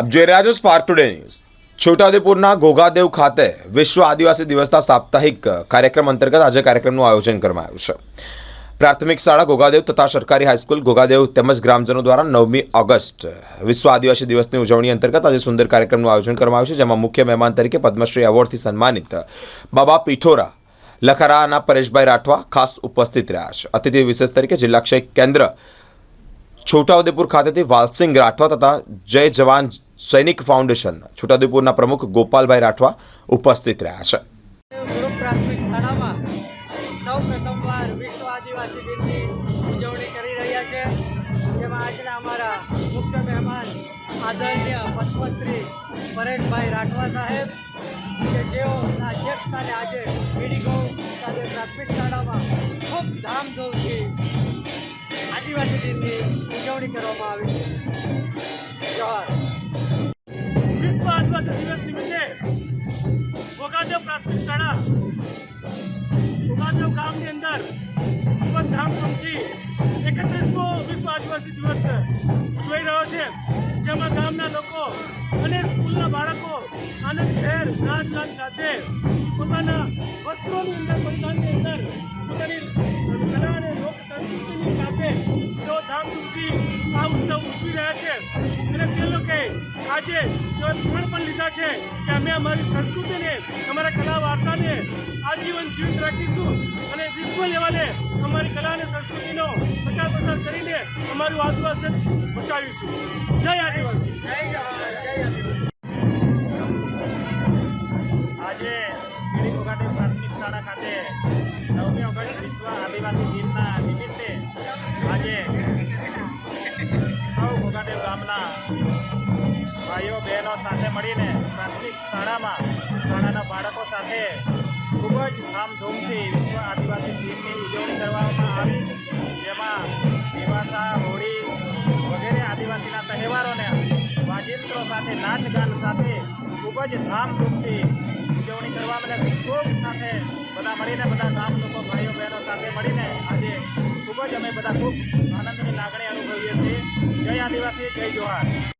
આપ જોઈ રહ્યા છો સ્પાર્ક ટુડે ન્યૂઝ છોટાઉદેપુરના ઘોઘાદેવ ખાતે વિશ્વ આદિવાસી દિવસના સાપ્તાહિક કાર્યક્રમ અંતર્ગત આજે કાર્યક્રમનું આયોજન કરવામાં આવ્યું છે. પ્રાથમિક શાળા ઘોઘાદેવ તથા સરકારી હાઈસ્કૂલ ઘોઘાદેવ તેમજ ગ્રામજનો દ્વારા નવમી ઓગસ્ટ વિશ્વ આદિવાસી દિવસની ઉજવણી અંતર્ગત આજે સુંદર કાર્યક્રમનું આયોજન કરવામાં આવ્યું છે, જેમાં મુખ્ય મહેમાન તરીકે પદ્મશ્રી એવોર્ડથી સન્માનિત બાબા પીઠોરા લખરાના પરેશભાઈ રાઠવા ખાસ ઉપસ્થિત રહ્યા છે. અતિથિ વિશેષ તરીકે જિલ્લા ક્ષય કેન્દ્ર છોટાઉદેપુર ખાતેથી વાલસિંગ રાઠવા તથા જય જવાન સૈનિક ફાઉન્ડેશન, છોટાઉદેપુરના પ્રમુખ ગોપાલભાઈ રાઠવા ઉપસ્થિત રહ્યા છે. આદરણીય પદ્મશ્રી પરેશભાઈ રાઠવા સાહેબ, કે જેઓ અધ્યક્ષ સ્થાને આજે મીડિગો સાથે પ્રાથમિક શાળામાં ખૂબ ધામધૂમથી આદિવાસી દિનની ઉજવણી કરવામાં આવી છે. જવાહર વિશ્વ આદિવાસી દિવસ નિમિત્તે ગોગાદેવ પ્રાથમિક શાળા ગોગાદેવ ગામની અંદર ખૂબ જ ધામધૂમથી એકત્રીસમો વિશ્વ આદિવાસી દિવસ જોઈ રહ્યો છે. જેમાં ગામના લોકો અને સ્કૂલના બાળકો આનંદ ઘેર નાચ ગાન સાથે પોતાના વસ્ત્રોની અંદર પરિધાનની આ ઉત્સવ ઉજવી રહ્યા છે. અને તે લોકોએ આજે તેઓ પણ પણ લીધા છે કે અમે અમારી સંસ્કૃતિને અમારા કલા વારસાને આજીવન જીવિત રાખીશું અને વિશ્વ લેવલે અમારી કલા અને સંસ્કૃતિનો પ્રચાર પ્રસાર કરીને અમારું આદિવાસી બચાવીશું જય આદિવાસી. આજે ગીરી ગોગાટી પ્રાથમિક શાળા ખાતે નવમી ઓગસ્ટ વિશ્વ આદિવાસી દિનના નિમિત્તે આજે મળીને પ્રાથમિક શાળામાં શાળાના બાળકો સાથે ખૂબ જ ધામધૂમથી વિશ્વ આદિવાસી દિનની ઉજવણી કરવામાં આવી. જેમાં દિવાસા, હોળી વગેરે આદિવાસીના તહેવારોને વાજિંત્રો સાથે નાચ ગાન સાથે ખૂબ જ ધામધૂમથી ઉજવણી કરવામાં અને ખૂબ સાથે બધા મળીને, બધા ગામ લોકો, ભાઈઓ, બહેનો સાથે મળીને આજે ખૂબ જ અમે બધા ખૂબ આનંદની લાગણી અનુભવીએ છીએ. જય આદિવાસી, જય જોહાર.